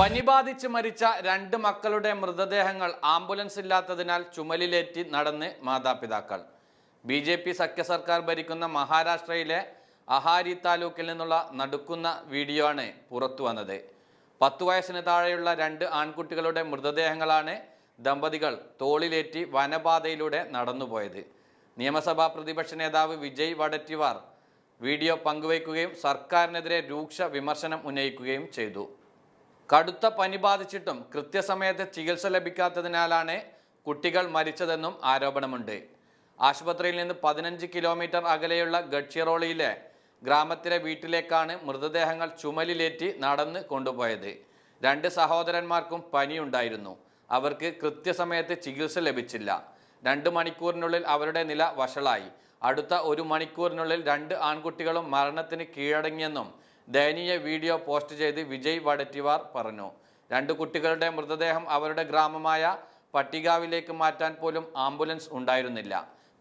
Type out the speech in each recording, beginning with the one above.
പനി ബാധിച്ച് മരിച്ച രണ്ട് മക്കളുടെ മൃതദേഹങ്ങൾ ആംബുലൻസ് ഇല്ലാത്തതിനാൽ ചുമലിലേറ്റി നടന്ന് മാതാപിതാക്കൾ. ബി ജെ പി സഖ്യ സർക്കാർ ഭരിക്കുന്ന മഹാരാഷ്ട്രയിലെ അഹാരി താലൂക്കിൽ നിന്നുള്ള നടുക്കുന്ന വീഡിയോ ആണ് പുറത്തു വന്നത്. പത്തു വയസ്സിന് താഴെയുള്ള രണ്ട് ആൺകുട്ടികളുടെ മൃതദേഹങ്ങളാണ് ദമ്പതികൾ തോളിലേറ്റി വനപാതയിലൂടെ നടന്നുപോയത്. നിയമസഭാ പ്രതിപക്ഷ നേതാവ് വിജയ് വടറ്റിവാർ വീഡിയോ പങ്കുവയ്ക്കുകയും സർക്കാരിനെതിരെ രൂക്ഷ വിമർശനം ഉന്നയിക്കുകയും ചെയ്തു. കടുത്ത പനി ബാധിച്ചിട്ടും കൃത്യസമയത്ത് ചികിത്സ ലഭിക്കാത്തതിനാലാണ് കുട്ടികൾ മരിച്ചതെന്നും ആരോപണമുണ്ട്. ആശുപത്രിയിൽ നിന്ന് പതിനഞ്ച് കിലോമീറ്റർ അകലെയുള്ള ഗഡ്ചിറോളിയിലെ ഗ്രാമത്തിലെ വീട്ടിലേക്കാണ് മൃതദേഹങ്ങൾ ചുമലിലേറ്റി നടന്ന് കൊണ്ടുപോയത്. രണ്ട് സഹോദരന്മാർക്കും പനിയുണ്ടായിരുന്നു. അവർക്ക് കൃത്യസമയത്ത് ചികിത്സ ലഭിച്ചില്ല. രണ്ട് മണിക്കൂറിനുള്ളിൽ അവരുടെ നില വഷളായി. അടുത്ത ഒരു മണിക്കൂറിനുള്ളിൽ രണ്ട് ആൺകുട്ടികളും മരണത്തിന് കീഴടങ്ങിയെന്നും ദയനീയ വീഡിയോ പോസ്റ്റ് ചെയ്ത് വിജയ് വടറ്റിവാർ പറഞ്ഞു. രണ്ട് കുട്ടികളുടെ മൃതദേഹം അവരുടെ ഗ്രാമമായ പട്ടികാവിലേക്ക് മാറ്റാൻ പോലും ആംബുലൻസ് ഉണ്ടായിരുന്നില്ല.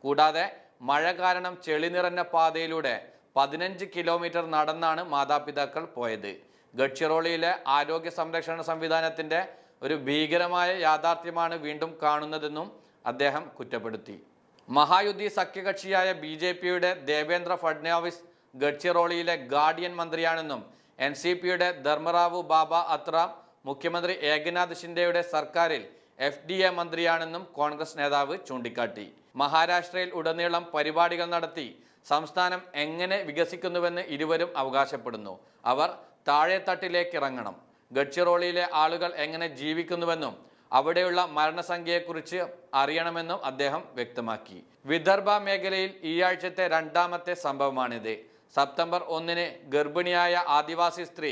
കൂടാതെ മഴ കാരണം ചെളി നിറഞ്ഞ പാതയിലൂടെ പതിനഞ്ച് കിലോമീറ്റർ നടന്നാണ് മാതാപിതാക്കൾ പോയത്. ഗഡ്ചിറോളിയിലെ ആരോഗ്യ സംരക്ഷണ സംവിധാനത്തിന്റെ ഒരു ഭീകരമായ യാഥാർത്ഥ്യമാണ് വീണ്ടും കാണുന്നതെന്നും അദ്ദേഹം കുറ്റപ്പെടുത്തി. മഹായുദ്ധി സഖ്യകക്ഷിയായ ബി ജെ പിയുടെ ദേവേന്ദ്ര ഫഡ്നാവിസ് ഗഡ്ചിറോളിയിലെ ഗാർഡിയൻ മന്ത്രിയാണെന്നും എൻ സി പിയുടെ ധർമ്മറാവു ബാബ അത്ര മുഖ്യമന്ത്രി ഏകനാഥ് ഷിൻഡെയുടെ സർക്കാരിൽ എഫ് ഡി എ മന്ത്രിയാണെന്നും കോൺഗ്രസ് നേതാവ് ചൂണ്ടിക്കാട്ടി. മഹാരാഷ്ട്രയിൽ ഉടനീളം പരിപാടികൾ നടത്തി സംസ്ഥാനം എങ്ങനെ വികസിക്കുന്നുവെന്ന് ഇരുവരും അവകാശപ്പെടുന്നു. അവർ താഴെത്തട്ടിലേക്ക് ഇറങ്ങണം ഗഡ്ചിറോളിയിലെ ആളുകൾ എങ്ങനെ ജീവിക്കുന്നുവെന്നും അവിടെയുള്ള മരണസംഖ്യയെക്കുറിച്ച് അറിയണമെന്നും അദ്ദേഹം വ്യക്തമാക്കി. വിദർഭ മേഖലയിൽ ഈ ആഴ്ചത്തെ രണ്ടാമത്തെ സംഭവമാണിത്. സെപ്റ്റംബർ ഒന്നിന് ഗർഭിണിയായ ആദിവാസി സ്ത്രീ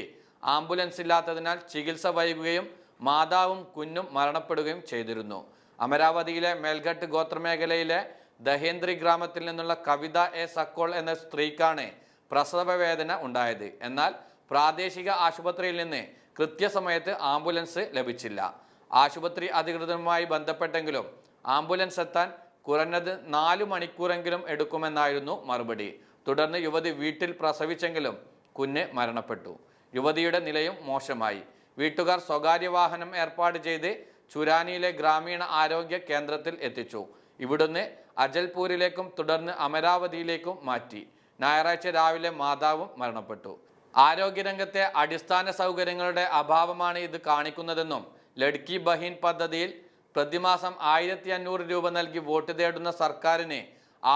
ആംബുലൻസ് ഇല്ലാത്തതിനാൽ ചികിത്സ വൈകുകയും മാതാവും കുഞ്ഞും മരണപ്പെടുകയും ചെയ്തിരുന്നു. അമരാവതിയിലെ മേൽഘട്ട് ഗോത്രമേഖലയിലെ ദഹേന്ദ്രി ഗ്രാമത്തിൽ നിന്നുള്ള കവിത എ സക്കോൾ എന്ന സ്ത്രീക്കാണ് പ്രസവ വേദന ഉണ്ടായത്. എന്നാൽ പ്രാദേശിക ആശുപത്രിയിൽ നിന്ന് കൃത്യസമയത്ത് ആംബുലൻസ് ലഭിച്ചില്ല. ആശുപത്രി അധികൃതരുമായി ബന്ധപ്പെട്ടെങ്കിലും ആംബുലൻസ് എത്താൻ കുറഞ്ഞത് നാലു മണിക്കൂറെങ്കിലും എടുക്കുമെന്നായിരുന്നു മറുപടി. തുടർന്ന് യുവതി വീട്ടിൽ പ്രസവിച്ചെങ്കിലും കുഞ്ഞ് മരണപ്പെട്ടു. യുവതിയുടെ നിലയും മോശമായി. വീട്ടുകാർ സ്വകാര്യ വാഹനം ഏർപ്പാട് ചെയ്ത് ചുരാനിയിലെ ഗ്രാമീണ ആരോഗ്യ കേന്ദ്രത്തിൽ എത്തിച്ചു. ഇവിടുന്ന് അജൽപൂരിലേക്കും തുടർന്ന് അമരാവതിയിലേക്കും മാറ്റി. ഞായറാഴ്ച രാവിലെ മാതാവും മരണപ്പെട്ടു. ആരോഗ്യരംഗത്തെ അടിസ്ഥാന സൗകര്യങ്ങളുടെ അഭാവമാണ് ഇത് കാണിക്കുന്നതെന്നും ലഡ്കി ബഹീൻ പദ്ധതിയിൽ പ്രതിമാസം ആയിരത്തി അഞ്ഞൂറ് രൂപ നൽകി വോട്ട് തേടുന്ന സർക്കാരിന്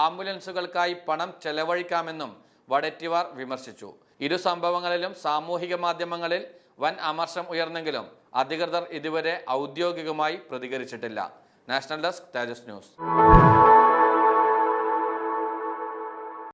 ആംബുലൻസുകൾക്കായി പണം ചെലവഴിക്കാമെന്നും വടറ്റിവാർ വിമർശിച്ചു. ഇരു സംഭവങ്ങളിലും സാമൂഹിക മാധ്യമങ്ങളിൽ വൻ അമർഷം ഉയർന്നെങ്കിലും അധികൃതർ ഇതുവരെ ഔദ്യോഗികമായി പ്രതികരിച്ചിട്ടില്ല. National desk Tejas news.